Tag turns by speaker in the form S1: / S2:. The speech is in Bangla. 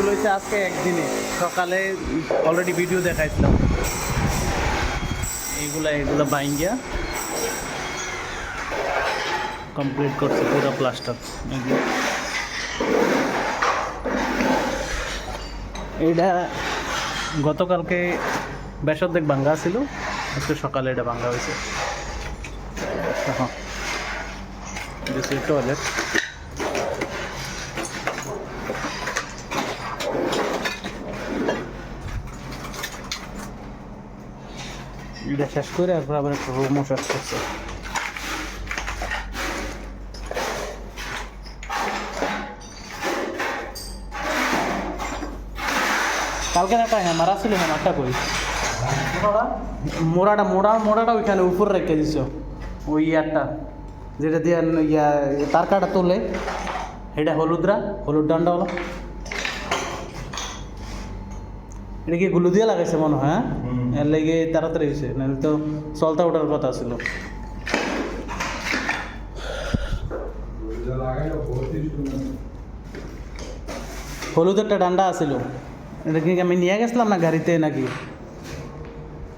S1: এগুলো হচ্ছে আজকে একদিনে। সকালে অলরেডি ভিডিও দেখাইছিলাম। এইগুলা, এগুলো বাইঙ্গিয়া কমপ্লিট করছে পুরো প্লাস্টার এইটা গতকালকে বেসর্ধেক ভাঙ্গা ছিল, আজকে সকালে এটা ভাঙ্গা হয়েছে। হ্যাঁ। টয়লেট এটা শেষ করে একবার আবার একটা রুমও শেষ করছে। কালকে একটা হ্যামার আসছিল হ্যামারটা কই? মোড়াটা মোড়া মোড়াটা ওইখানে উপর রেখে দিছ ওই ইয়ারটা যেটা দিয়ে ইয়া তার কাটা তোলে এটা হলুদরা হলুদ ডান্ডা হলো। এটা কি গুলো দিয়ে লাগাইছে মনে হয় এর লেগে তাড়াতাড়ি হয়েছে নাহলে তো চলতা ওঠার কথা ছিল হলুদ একটা ডান্ডা আছিল। এটা কি আমি নিয়ে গেছিলাম না গাড়িতে নাকি?